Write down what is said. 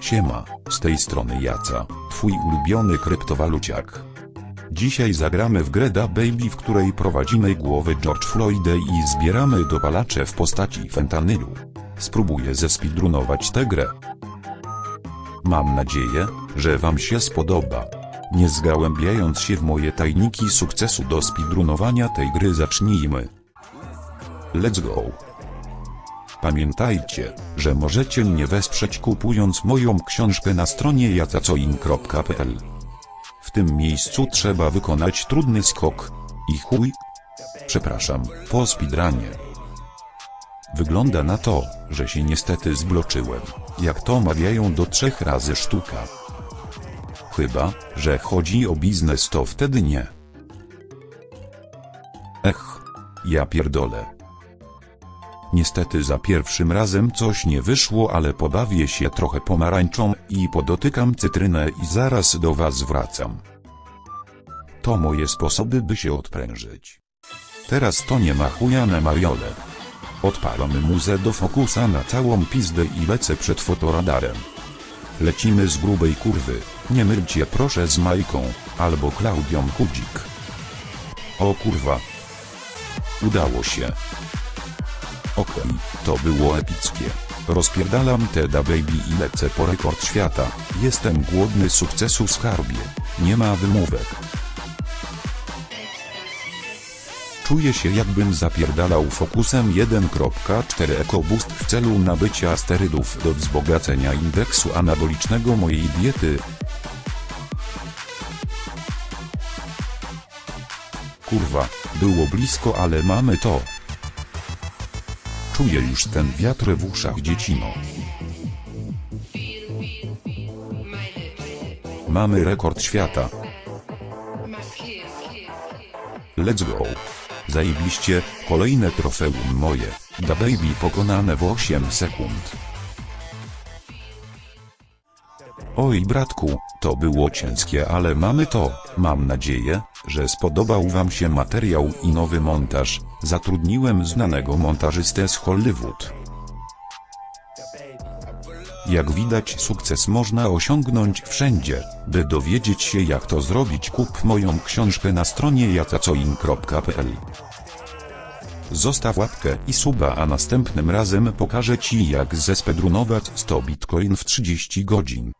Siema, z tej strony Jaca, twój ulubiony kryptowaluciak. Dzisiaj zagramy w grę Da Baby, w której prowadzimy głowę George Floyda i zbieramy dopalacze w postaci fentanylu. Spróbuję zespeedrunować tę grę. Mam nadzieję, że wam się spodoba. Nie zgłębiając się w moje tajniki sukcesu do speedrunowania tej gry zacznijmy. Let's go. Pamiętajcie, że możecie mnie wesprzeć kupując moją książkę na stronie jacacoin.pl. W tym miejscu trzeba wykonać trudny skok. I chuj. Przepraszam, po speedrunie. Wygląda na to, że się niestety zbloczyłem. Jak to mawiają do trzech razy sztuka. Chyba, że chodzi o biznes to wtedy nie. Ech, ja pierdolę. Niestety za pierwszym razem coś nie wyszło, ale pobawię się trochę pomarańczą i podotykam cytrynę i zaraz do was wracam. To moje sposoby by się odprężyć. Teraz to nie ma chuja na mariole. Odpalamy muzę do fokusa na całą pizdę i lecę przed fotoradarem. Lecimy z grubej kurwy, nie mylcie proszę z Majką, albo Klaudią Kudzik. O kurwa. Udało się. Okej, to było epickie. Rozpierdalam Teda Baby i lecę po rekord świata. Jestem głodny sukcesu skarbie. Nie ma wymówek. Czuję się jakbym zapierdalał fokusem 1.4 EcoBoost w celu nabycia sterydów do wzbogacenia indeksu anabolicznego mojej diety. Kurwa, było blisko ale mamy to. Czuję już ten wiatr w uszach dziecino. Mamy rekord świata. Let's go. Zajebiście, kolejne trofeum moje. Da Baby pokonane w 8 sekund. Oj bratku, to było ciężkie ale mamy to. Mam nadzieję, że spodobał wam się materiał i nowy montaż. Zatrudniłem znanego montażystę z Hollywood. Jak widać sukces można osiągnąć wszędzie. By dowiedzieć się jak to zrobić kup moją książkę na stronie jacacoin.pl Zostaw łapkę i suba a następnym razem pokażę ci jak zespedrunować 100 bitcoin w 30 godzin.